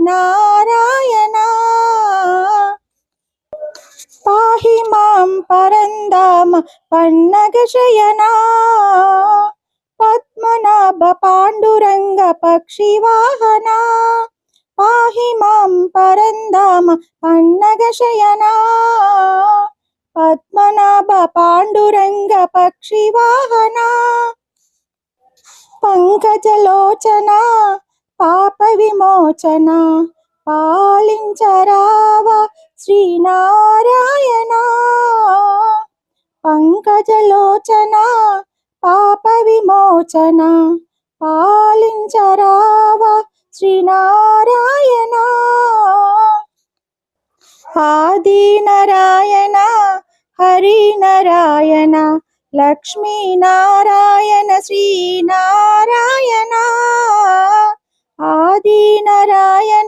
నారాయణ. పాహి మాం పరందామ పన్నగ శయనా. పద్మనాభ పాండురంగ పక్షి వాహనా. పాహి మాం పరందామ పన్నగ శయనా. పద్మనాభ పాండురంగ పక్షి వాహనా. పంకజలోచనా. విమోచన పాలించరావా శ్రీనారాయణ. పంకజలోచన పాప విమోచన పాలించరావా శ్రీనారాయణ. ఆదినారాయణ హరినారాయణ లక్ష్మీనారాయణ శ్రీనారాయణ ആദിനാരായണ